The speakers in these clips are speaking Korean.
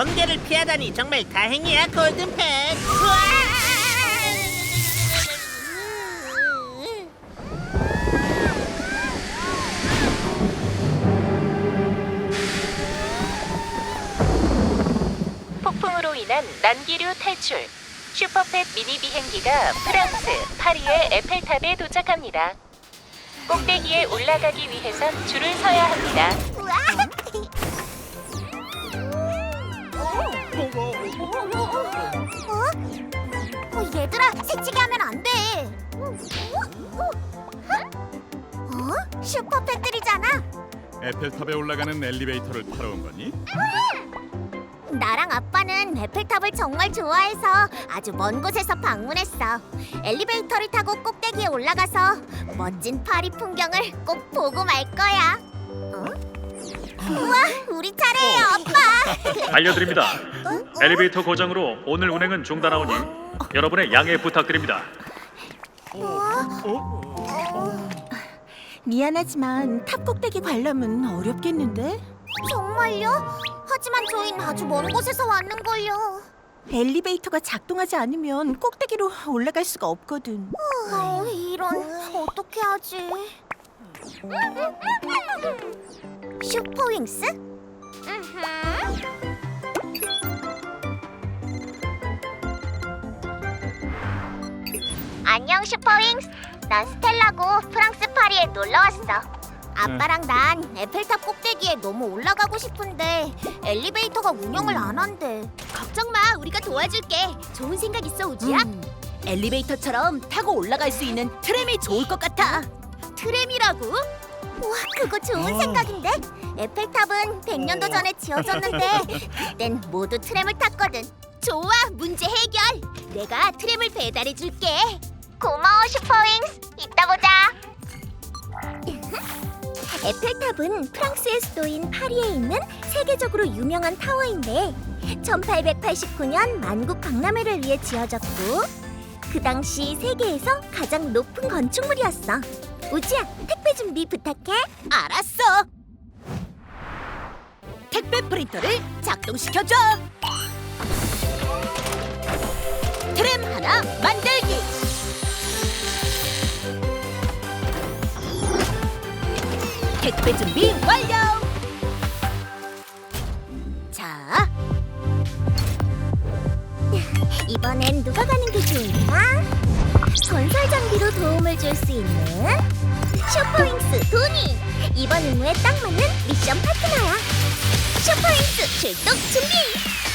번개를 피하다니 정말 다행이야. 우와! 폭풍으로 인한 난기류 탈출. 슈퍼펫 미니 비행기가 프랑스 파리의 에펠탑에 도착합니다. 꼭대기에 올라가기 위해선 줄을 서야 합니다. 어, 얘 새치기 하면 안 돼. 어? 슈퍼 패들이잖아. 에펠탑에 올라가는 엘리베이터를 타러 온 거니? 나랑 아빠는 에펠탑을 정말 좋아해서 아주 먼 곳에서 방문했어. 엘리베이터를 타고 꼭대기에 올라가서 멋진 파리 풍경을 꼭 보고 말 거야. 어? 우와, 우리 차례예요, 아빠. 알려드립니다. 엘리베이터 고장으로 오늘 운행은 중단하오니 여러분의 양해 부탁드립니다. 미안하지만 탑 꼭대기 관람은 어렵겠는데? 정말요? 하지만 저희는 아주 먼 곳에서 왔는걸요. 엘리베이터가 작동하지 않으면 꼭대기로 올라갈 수가 없거든. 어, 이런 어떻게 하지? 슈퍼윙스? 안녕 슈퍼윙스. 난 스텔라고 프랑스 파리에 놀러 왔어. 아빠랑 난 에펠탑 꼭대기에 너무 올라가고 싶은데 엘리베이터가 운영을 안 한대. 걱정 마, 우리가 도와줄게. 좋은 생각 있어, 우지야? 엘리베이터처럼 타고 올라갈 수 있는 트램이 좋을 것 같아. 트램이라고? 와, 그거 좋은 생각인데? 에펠탑은 100년도 전에 지어졌는데 그땐 모두 트램을 탔거든. 좋아, 문제 해결. 내가 트램을 배달해 줄게. 고마워, 슈퍼윙스. 이따 보자. 에펠탑은 프랑스의 수도인 파리에 있는 세계적으로 유명한 타워인데 1889년 만국 박람회를 위해 지어졌고 그 당시 세계에서 가장 높은 건축물이었어. 우지야, 택배 준비 부탁해. 알았어. 택배 프린터를 작동시켜줘. 트램 하나 만들기. 택배 준비 완료. 자, 이번엔 누가 가는 게 좋을까? 건설 장비로 도움을 줄 수 있는. 이번 임무에 딱 맞는 미션 파트너야. 슈퍼윙스 출동 준비.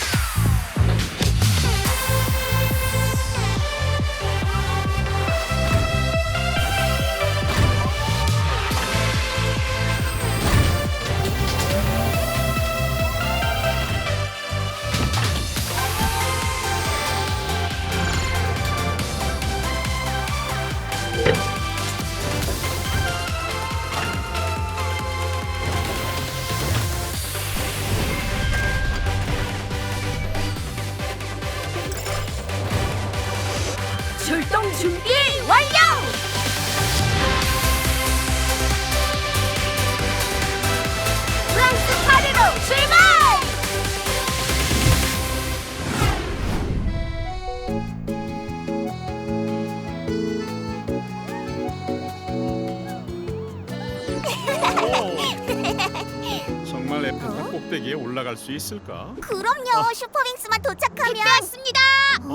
갈 수 있을까? 그럼요. 슈퍼윙스만 도착하면 왔습니다. 어?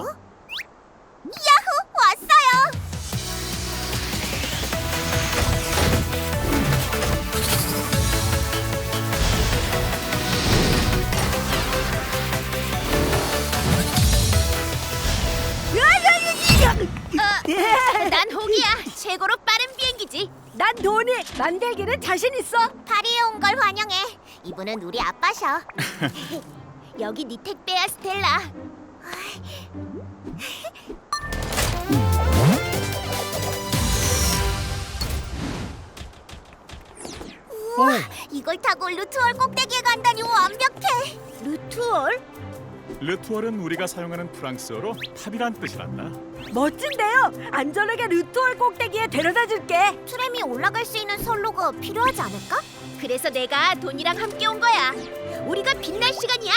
야호, 왔어요. 난 호기야. 최고로 빠른 비행기지. 난 도니. 만들기는 자신 있어. 파리에 온 걸 환영해. 이분은 우리 아빠셔. 여기 네 택배야, 스텔라. 우와, 이걸 타고 루트월 꼭대기에 간다니 완벽해. 루트월? 르투얼은 우리가 사용하는 프랑스어로 탑이란 뜻이란다. 멋진데요. 안전하게 루트월 꼭대기에 데려다 줄게. 트램이 올라갈 수 있는 선로가 필요하지 않을까? 그래서 내가 돈이랑 함께 온 거야. 우리가 빛날 시간이야.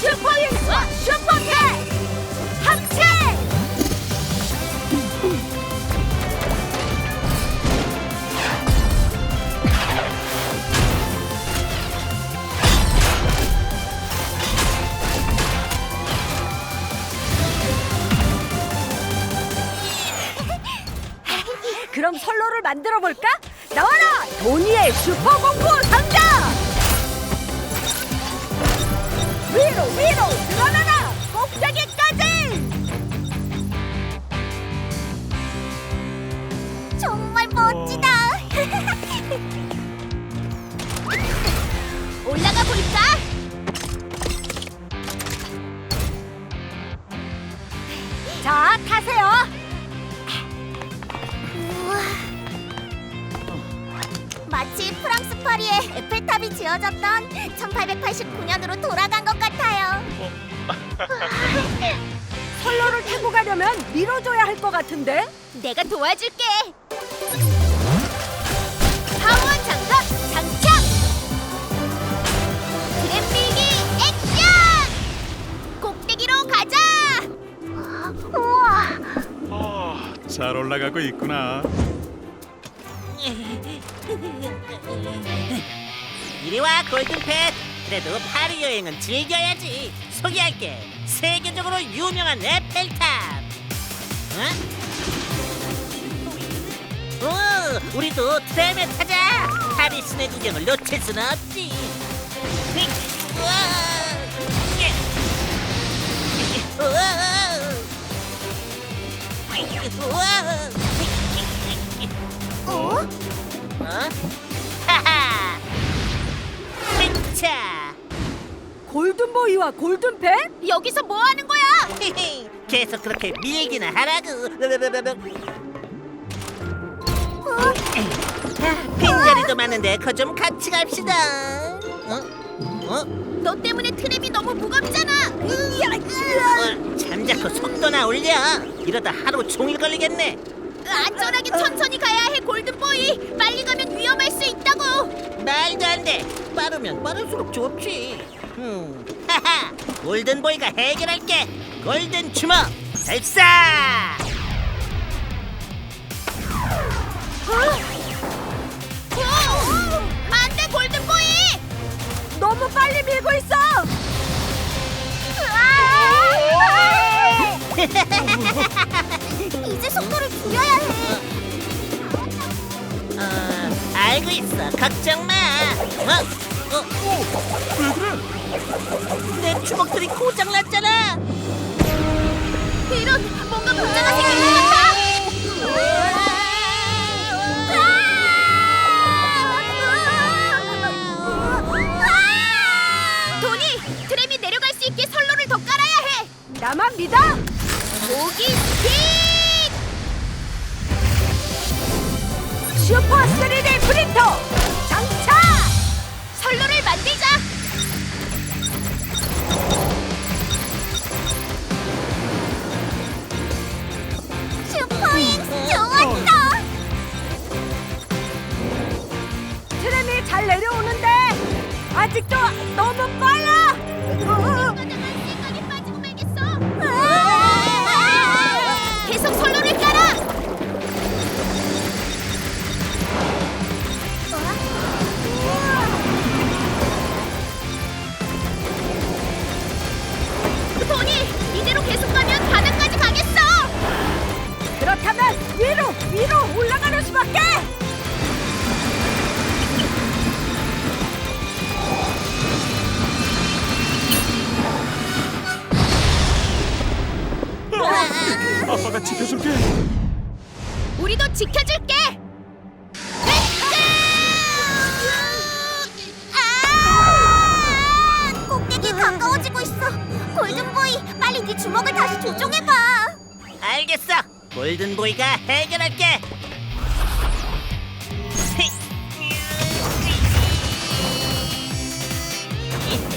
슈퍼윙스와 슈퍼캣 합체 그럼 선로를 만들어 볼까? 나와라! 도니의 슈퍼 공포 상자! 위로 위로 드러나라! 꼭대기까지! 정말 멋지다. 올라가 볼까? 자, 타세요! 지어졌던 1889년으로 돌아간 것 같아요. 선로를 타고 가려면 밀어줘야 할 것 같은데? 내가 도와줄게. 파원 장갑 장착. 드램밀기 액션. 꼭대기로 가자. 우와. 잘 올라가고 있구나. 이리 와 골든펫. 그래도 파리 여행은 즐겨야지. 소개할게. 세계적으로 유명한 에펠탑. 응? 오, 우리도 트램에 타자. 파리 시내 구경을 놓칠 순 없지. 우와. 예. 우와. 자, 골든보이와 골든펜? 여기서 뭐 하는 거야? 계속 그렇게 밀기나 하라고. 어? 빈자리도 많은데 거 좀 같이 갑시다. 어? 어? 너 때문에 트랩이 너무 무겁잖아. 어? 잠자코 속도나 올려. 이러다 하루 종일 걸리겠네. 안전하게 천천히 가야 해 골든보이. 빨리 가면 위험할 수 있다고. 말도 안 돼. 빠르면 빠를수록 좋지. 음, 하하. 골든보이가 해결할게. 골든 주먹 발사. 안돼 골든보이. 너무 빨리 밀고 있어! 이제 속도를 줄여야 해. 어, 알고 있어. 걱정 마. 어? 어? 왜 그래? 내 주먹들이 고장 났잖아. 이런 뭔가 문제가 생긴 것 같아. 도니, 트램이 내려갈 수 있게 선로를 더 깔아야 해. 나만 믿어! 모기 아빠가 지켜줄게. 우리도 지켜줄게. 아! 꼭대기 가까워지고 있어. 골든보이, 빨리 네 주먹을 다시 조종해봐. 알겠어. 골든보이가 해결할게.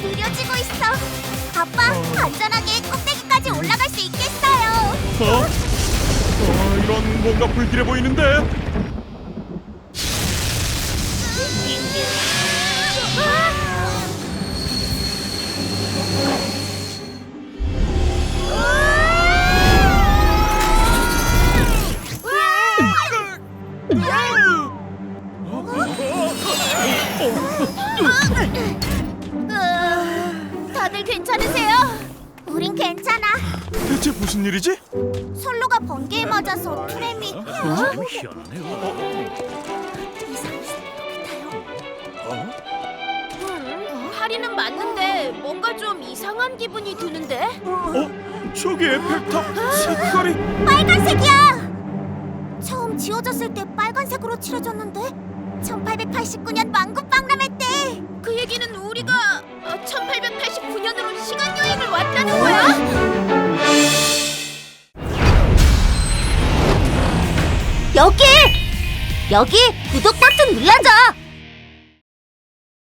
느려지고 있어. 아빠, 안전하게 꼭대기까지 올라갈 수 있겠어요. 어? 어, 이런 뭔가 불길해 보이는데. 대체 무슨 일이지? 솔로가 번개에 맞아서 트램이 희한하네요. 파리는 맞는데 뭔가 좀 이상한 기분이 드는데? 어? 저기 에펠탑 색깔이 빨간색이야. 처음 지어졌을 때 빨간색으로 칠해졌는데 1889년 망고 박람회 때. 그 얘기는 우리가 1889년으로 시간 여행을 왔다는 거야? 여기 여기 구독 버튼 눌러줘.